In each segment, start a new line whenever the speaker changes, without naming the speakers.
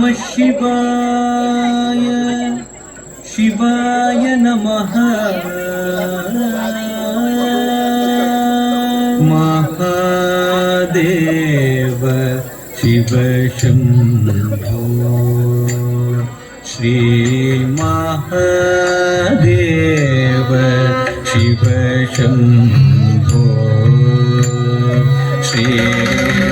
शिवाय। शिवाय नमः। महादेव शिव शम्भो। श्रीमहादेव शिव शम्भो। श्रीमहादेव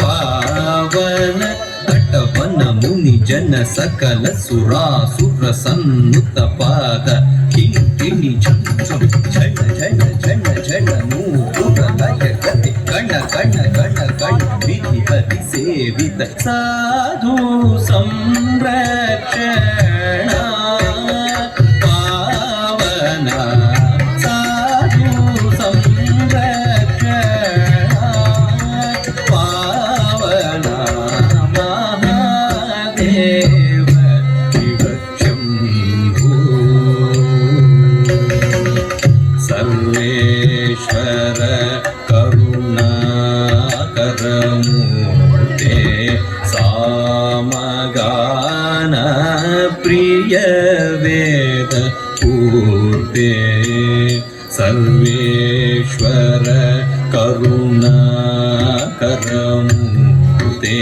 ಪಾವನ ಕಟವನ ಮುನಿ ಜನ ಸಕಲ ಸುರಾಸುರ ಸನ್ನುತ ಪಾದ ಕಿಣಿ ಕಿಣಿ ಝಣ ಝಣ ಝಣ ಝಣ ಝಣ ಮೂಕುಟ ಲಯ ಗತಿ ಗಣ ಗಣ ಗಣ ಗಣ ವಿಧಿ ಪತಿ ಸೇವಿತ ಸಾಧು ಸಂರಕ್ಷಣ காமகான பிரிய வேத பூர்த்தே சர்வேஸ்வர கருணாகரம் தே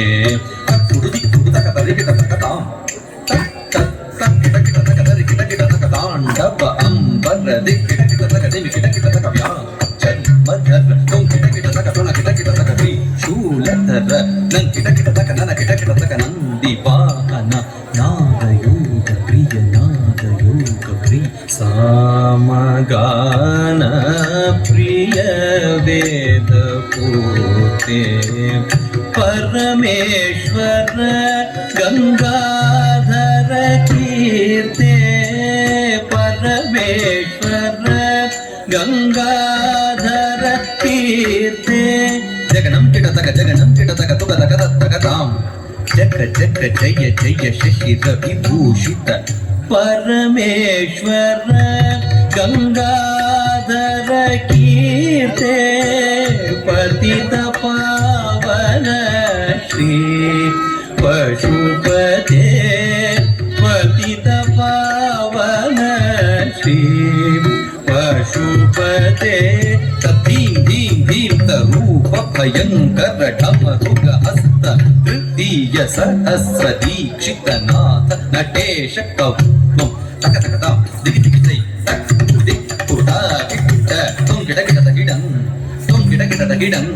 தாண்டவ அம்பரதி கிடக்கிடதகடி கிடக்கிடதகவியா ஜன்மதர் நோக்கிடக்கிடதகடோன கிடக்கிடதகவி சூலதர நன் கிடக்கிடத సామగాన ప్రియ వేద పూతే పరమేశ్వర గంగాధర కీర్తే పరమేశ్వర గంగాధర కీర్తే జగనం టిటతక జగనం టిటతక తుగతక దత్తక తాం జగ జగ జయ జయ శశి రవిభూషిత परमेश्वर गङ्गाधर कीर्ते पतित पावन श्री पशुपते पतित पावन श्री पशुपते तथीं धीं धीं तरूप भयङ्कर ढमरुग हस्त तृतीय सहस्र दीक्षितनाथ नटेश कवं तक திகிதிகித்தை திகுதி கூடா கிட்ட தொங்கிட கிடத கிடம் தொங்கிட கிடத கிடம்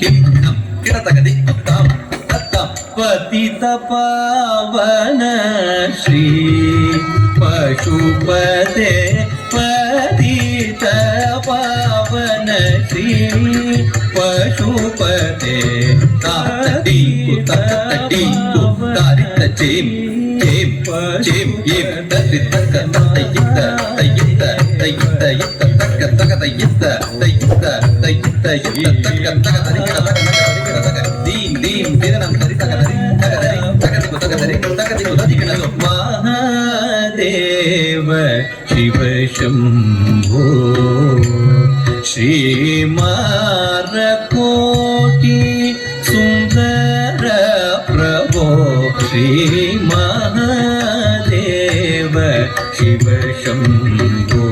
கிடம் கிடதகதி தத்தாம் தத்தாம் பதித பாவன ஸ்ரீ பசுபதே பதித பாவன ஸ்ரீ பசுபதே தாத்தடி தாத்தடி தாரித்தச்சேமி श्री पशुपते पतित पावन श्री पशुपते तातडी कुतकतडी कुतारित चेम चेम चेम येम तरित तक तयित तयित तयित यित तक तक तयित तयित तयित यित तक तक तरिक तक तक तक दीं दीं दिननं तरित तक तरिक तक तक तक तरिक तक तक तरिक महादेव शिव शम्भो श्रीमारकोटि शिव शम्भो